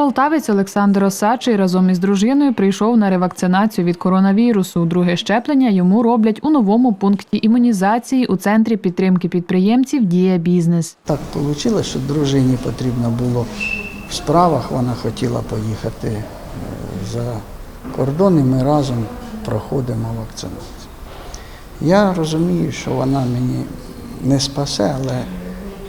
Полтавець Олександр Осадчий разом із дружиною прийшов на ревакцинацію від коронавірусу. Друге щеплення йому роблять у новому пункті імунізації у центрі підтримки підприємців Дія бізнес. Так вийшло, що дружині потрібно було в справах, вона хотіла поїхати е, за кордон, і ми разом проходимо вакцинацію. Я розумію, що вона мені не спасе, але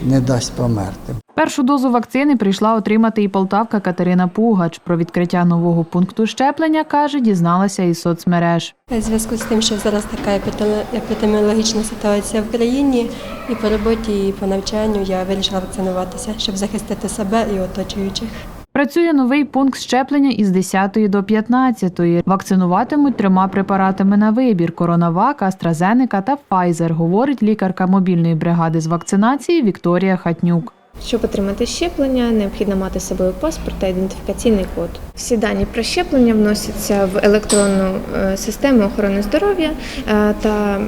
не дасть померти. Першу дозу вакцини прийшла отримати і полтавка Катерина Пугач. Про відкриття нового пункту щеплення каже, дізналася із соцмереж. У зв'язку з тим, що зараз така епідеміологічна ситуація в країні, і по роботі, і по навчанню я вирішила вакцинуватися, щоб захистити себе і оточуючих. Працює новий пункт щеплення із 10 до 15. Вакцинуватимуть трьома препаратами на вибір: Коронавак, AstraZeneca та Pfizer, говорить лікарка мобільної бригади з вакцинації Вікторія Хатнюк. Щоб отримати щеплення, необхідно мати з собою паспорт та ідентифікаційний код. Всі дані про щеплення вносяться в електронну е, систему охорони здоров'я е, та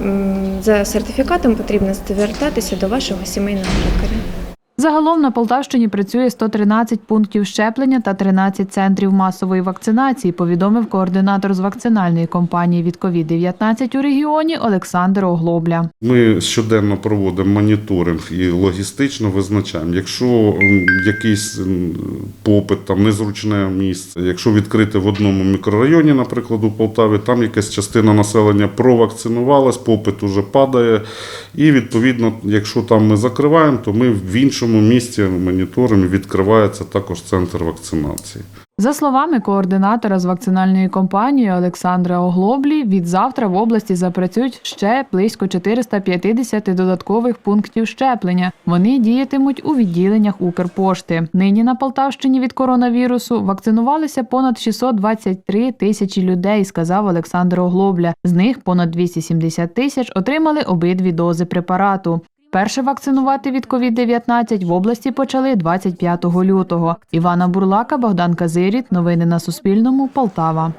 за сертифікатом потрібно звертатися до вашого сімейного лікаря. Загалом на Полтавщині працює 113 пунктів щеплення та 13 центрів масової вакцинації, повідомив координатор з вакцинальної кампанії від COVID-19 у регіоні Олександр Оглобля. Ми щоденно проводимо моніторинг і логістично визначаємо, якщо якийсь попит, там незручне місце, якщо відкрити в одному мікрорайоні, наприклад, у Полтаві, там якась частина населення провакцинувалась, попит уже падає. І відповідно, якщо там ми закриваємо, то ми в іншому місці моніторимо, відкривається також центр вакцинації. За словами координатора з вакцинальної кампанії Олександра Оглоблі, від завтра в області запрацюють ще близько 450 додаткових пунктів щеплення. Вони діятимуть у відділеннях Укрпошти. Нині на Полтавщині від коронавірусу вакцинувалися понад 623 тисячі людей, сказав Олександр Оглобля. З них понад 270 тисяч отримали обидві дози препарату. Перше вакцинувати від COVID-19 в області почали 25 лютого. Івана Бурлака, Богдан Казиріт. Новини на Суспільному. Полтава.